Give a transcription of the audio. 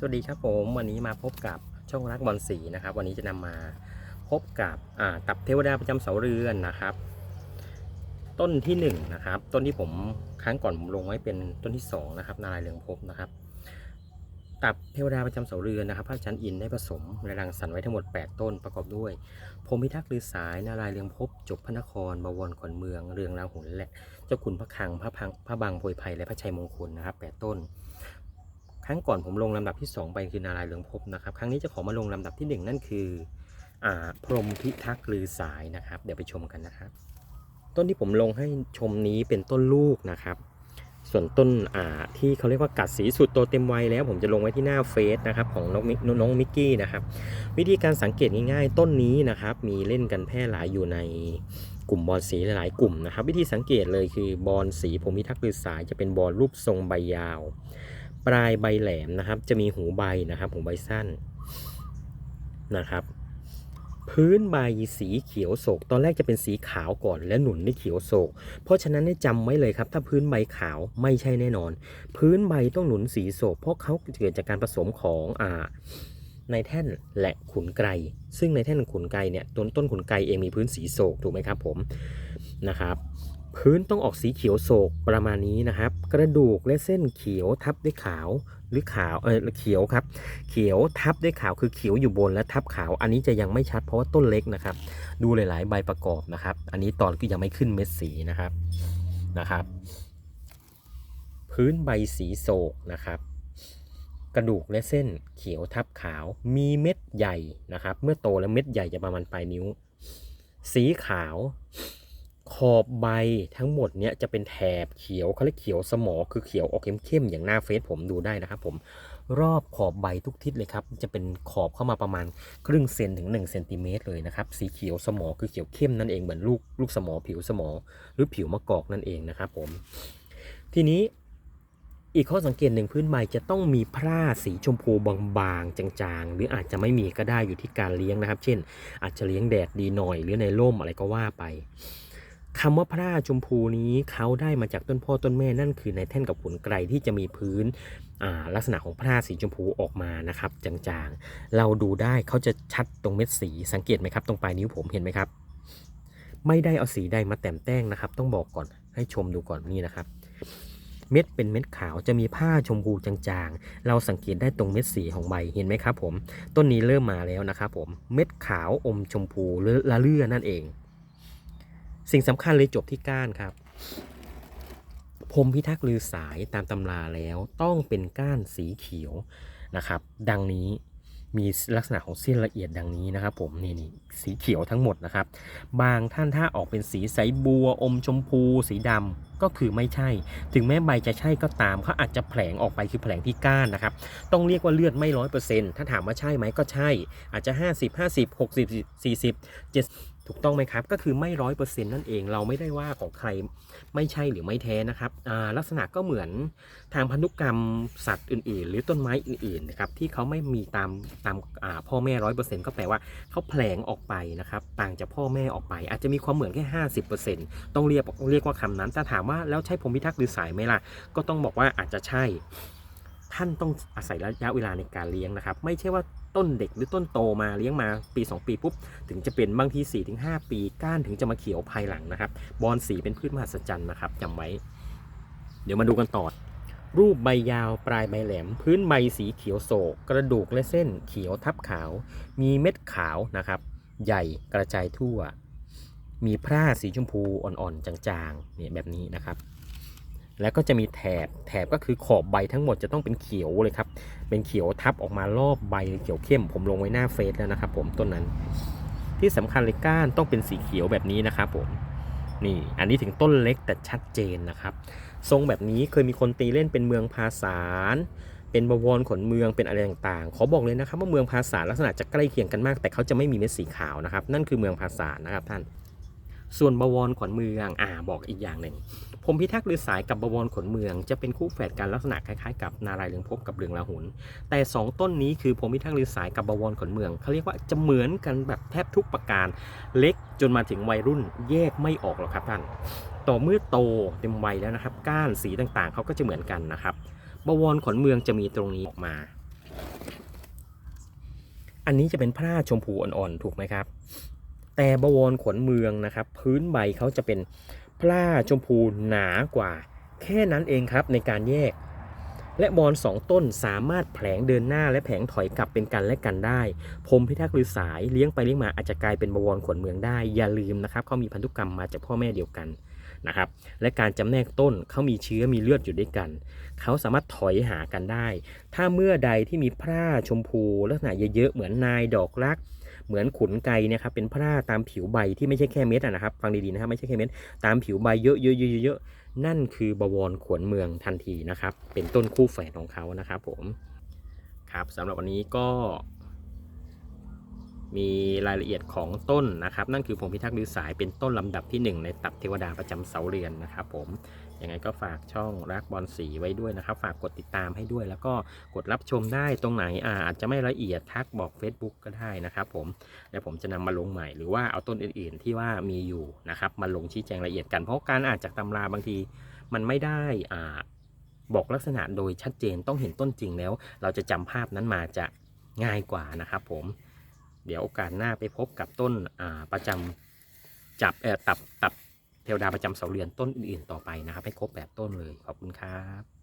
สวัสดีครับผมวันนี้มาพบกับช่องรักบอลสีนะครับ วันนี้จะนำมาพบกับตับเทวดาประจำเสาเรือนนะครับ ต้นที่หนึ่งนะครับ ต้นที่ผมครั้งก่อนผมลงไว้เป็นต้นที่สองนะครับนารายเรืองภพนะครับ ตับเทวดาประจำเสาเรือนนะครับพระอาจารย์อินได้ผสมและรังสรรค์ไว้ทั้งหมด 8 ต้นประกอบด้วยพรมพิทักษ์ลือสายนารายเรืองภพจบพระนครบวรขอนเมืองเรืองราหุลและเจ้าขุนพระคังพระพังพระบางโพยไพรและพระชัยมงคลนะครับแปดต้น ครั้งก่อนผมลงลำดับที่ 2 ไปคือนารายณ์เรืองภพนะครับ ครั้งนี้จะขอมาลงลำดับที่ 1 นั่นคืออ่าพรมพิทักษ์ลือสายนะครับ เดี๋ยวไปชมกันนะครับ ต้นที่ผมลงให้ชมนี้เป็นต้นลูกนะครับ ส่วนต้นอ่าที่เขาเรียกว่ากัดสีสุดโตเต็มวัยแล้ว ผมจะลงไว้ที่หน้าเฟซนะครับของน้องมิน้องมิกกี้นะครับ วิธีการสังเกตง่ายๆ ต้นนี้นะครับ มีเล่นกันแพร่หลายอยู่ในกลุ่มบอลสีหลายๆกลุ่มนะครับ วิธีสังเกตเลยคือบอลสีพรมพิทักษ์ลือสายจะเป็นบอลรูปทรงใบยาว ปลายใบแหลมนะครับ จะมีหูใบนะครับหูใบสั้นนะครับ พื้นใบสีเขียวโศก ตอนแรกจะเป็นสีขาวก่อนและหนุนด้วยเขียวโศก เพราะฉะนั้นเนี่ยจำไว้เลยครับ ถ้าพื้นใบขาวไม่ใช่แน่นอน พื้นใบต้องหนุนสีโศก เพราะเขาเกิดจากการผสมของอ่าในแท่นและขุนไกรซึ่งในแท่นขุนไกรเนี่ยต้นต้นขุนไกรเองมีพื้นสีโศกถูกไหมครับผมนะครับ พื้นต้องออกสีเขียวโศกประมาณนี้นะครับ กระดูกและเส้นเขียวทับด้วยขาวหรือขาวเออเขียวครับ เขียวทับด้วยขาวคือเขียวอยู่บนและทับขาว อันนี้จะยังไม่ชัดเพราะว่าต้นเล็กนะครับ ดูหลาย ๆ ใบประกอบนะครับ อันนี้ตอนก็ยังไม่ขึ้นเม็ดสีนะครับนะครับ พื้นใบสีโศกนะครับกระดูกและเส้นเขียวทับขาว มีเม็ดใหญ่นะครับ เมื่อโตแล้วเม็ดใหญ่จะประมาณปลายนิ้ว สีขาว ขอบใบทั้งหมดเนี่ยจะเป็นแถบเขียวเขาเรียกเขียวสมอคือเขียวออกเข้มๆอย่างหน้าเฟซผมดูได้นะครับผมรอบขอบใบทุกทิศเลยครับ จะเป็นขอบเข้ามาประมาณครึ่งเซนถึง1เซนติเมตรเลยนะครับ สีเขียวสมอคือเขียวเข้มนั่นเองเหมือนลูกลูกสมอผิวสมอหรือผิวมะกอกนั่นเองนะครับผม ทีนี้อีกข้อสังเกตหนึ่งพื้นใบจะต้องมีพร่าสีชมพูบางๆ จางๆ หรืออาจจะไม่มีก็ได้อยู่ที่การเลี้ยงนะครับ เช่น อาจจะเลี้ยงแดดดีหน่อยหรือในร่มอะไรก็ว่าไป คำว่าพร่าชมพูนี้เขาได้มาจากต้นพ่อต้นแม่นั่นคือในแท่นกับขุนไกรที่จะมีพื้นลักษณะของพร่าสีชมพูออกมานะครับจางๆ เราดูได้เขาจะชัดตรงเม็ดสีสังเกตไหมครับ ตรงปลายนิ้วผมเห็นไหมครับ ไม่ได้เอาสีใดมาแต่มแต้งนะครับ ต้องบอกก่อนให้ชมดูก่อนนี่นะครับ เม็ดเป็นเม็ดขาวจะมีผ้าชมพูจางๆ เราสังเกตได้ตรงเม็ดสีของใบเห็นไหมครับผม ต้นนี้เริ่มมาแล้วนะครับผมเม็ดขาวอมชมพูหรือละเลื่อนั่นเอง สิ่งสำคัญเลยจบที่ก้านครับพรมพิทักษ์ลือสายตามตำราแล้วต้องเป็นก้านสีเขียวนะครับ ดังนี้มีลักษณะของเส้นละเอียดดังนี้นะครับ ผมนี่นี่สีเขียวทั้งหมดนะครับ บางท่านถ้าออกเป็นสีใสบัวอมชมพู สีดำก็คือไม่ใช่ ถึงแม้ใบจะใช่ก็ตามเขาอาจจะแผลงออกไปคือแผลงที่ก้านนะครับ ต้องเรียกว่าเลือดไม่ร้อยเปอร์เซ็นต์ถ้าถามว่าใช่ไหมก็ใช่ อาจจะ 50 50 60 40 70 ถูกต้องไหมครับ ก็คือไม่ร้อยเปอร์เซ็นต์นั่นเอง เราไม่ได้ว่าของใครไม่ใช่หรือไม่แท้นะครับลักษณะก็เหมือนทางพันธุกรรมสัตว์อื่น ๆ หรือต้นไม้อื่นๆนะครับที่เขาไม่มีตามตามพ่อแม่ร้อยเปอร์เซ็นต์ก็แปลว่าเขาแผลงออกไปนะครับต่างจากพ่อแม่ออกไป อาจจะมีความเหมือนแค่ห้าสิบเปอร์เซ็นต์ต้องเรียกเรียกว่าคำนั้นถ้าถามว่าแล้วใช่พรมพิทักษ์หรือสายไหมล่ะก็ต้องบอกว่าอาจจะใช่ท่านต้องอาศัยระยะเวลาในการเลี้ยงนะครับ ไม่ใช่ว่า ต้นเด็กหรือต้นโตมาเลี้ยงมาปี 2 ปีปุ๊บ ถึงจะเป็นบางที4-5ปีก้านถึงจะมาเขียวภายหลังนะครับ บอนสีเป็นพืชมหัศจรรย์นะครับจำไว้ เดี๋ยวมาดูกันต่อรูปใบยาวปลายใบแหลม พื้นใบสีเขียวโศก กระดูกและเส้นเขียวทับขาว มีเม็ดขาวนะครับ ใหญ่กระจายทั่ว มีพร่าสีชมพูอ่อนๆจางๆเนี่ยแบบนี้นะครับ แล้วก็จะมีแถบแถบก็คือขอบใบทั้งหมดจะต้องเป็นเขียวเลยครับ เป็นเขียวทับออกมารอบใบเขียวเข้ม ผมลงไว้หน้าเฟซแล้วนะครับ ผมต้นนั้น ที่สำคัญเลยก้านต้องเป็นสีเขียวแบบนี้นะครับผมนี่ อันนี้ถึงต้นเล็กแต่ชัดเจนนะครับ ทรงแบบนี้เคยมีคนตีเล่นเป็นเมืองภาษารเป็นบวรขนเมืองเป็นอะไรต่างๆ ขอบอกเลยนะครับว่าเมืองภาษาลักษณะจะใกล้เคียงกันมาก แต่เขาจะไม่มีเม็ดสีขาวนะครับ นั่นคือเมืองภาษานะครับท่าน ส่วนบวรขนเมืองอ่าบอกอีกอย่างหนึ่งพรมพิทักษ์หรือสายกับบวรขนเมือง จะเป็นคู่แฝดกันลักษณะคล้ายๆกับนารายเรืองภพกับเรืองราหุลแต่ 2 ต้นนี้คือพรมพิทักษ์หรือสายกับบวรขนเมืองเขาเรียกว่าจะเหมือนกันแบบแทบทุกประการเล็กจนมาถึงวัยรุ่นแยกไม่ออกหรอกครับท่านต่อเมื่อโตเต็มวัยแล้วนะครับ ก้านสีต่างๆเขาก็จะเหมือนกันนะครับบวรขนเมืองจะมีตรงนี้ออกมา อันนี้จะเป็นพระชมพูอ่อนๆถูกไหมครับ แต่บวรขนเมืองนะครับ พื้นใบเขาจะเป็นพระชมพูหนากว่า แค่นั้นเองครับในการแยก และบอลสองต้นสามารถแผลงเดินหน้าและแผลงถอยกลับเป็นกันและกันได้พรมพิทักษ์หรือสายเลี้ยงไปเลี้ยงมาอาจจะกลายเป็นบวรขนเมืองได้อย่าลืมนะครับเขามีพันธุกรรมมาจากพ่อแม่เดียวกันนะครับและการจำแนกต้นเขามีเชื้อมีเลือดอยู่ด้วยกัน เขาสามารถถอยหากันได้ ถ้าเมื่อใดที่มีพร่าชมพู ลักษณะเยอะๆเหมือนนายดอกรัก เหมือนขุนไก่นะครับเป็นพร่าตามผิวใบที่ไม่ใช่แค่เม็ดอะนะครับ ฟังดีๆนะครับไม่ใช่แค่เม็ดตามผิวใบเยอะๆๆๆนั่นคือบวรขวนเมืองทันทีนะครับ เป็นต้นคู่แฝดของเขานะครับผมครับสำหรับวันนี้ก็ มีรายละเอียดของต้นนะครับ นั่นคือพงพิทักษ์ดือสายเป็นต้นลำดับที่ 1 ในตับเทวดาประจำเสาเรือนนะครับผมยังไงก็ฝากช่องรักบอลสีไว้ด้วยนะครับ ฝากกดติดตามให้ด้วย แล้วก็กดรับชมได้ตรงไหนอาอาจจะไม่ละเอียดทักบอก Facebook ก็ได้นะครับผมแล้วผมจะนำมาลงใหม่หรือว่าเอาต้นอื่น ๆ ที่ว่ามีอยู่นะครับมาลงชี้แจงรายละเอียดกันเพราะการอ่านจากตำราบางที มันไม่ได้อ่าบอกลักษณะโดยชัดเจนต้องเห็นต้นจริงแล้ว เราจะจำภาพนั้นมาจะง่ายกว่านะครับผม เดี๋ยวโอกาสหน้าไปพบกับต้นประจำจับเอ่อตับตับเทวดาประจำเสาเรือนต้นอื่นๆต่อไปนะครับ ให้ครบแบบต้นเลยขอบคุณครับ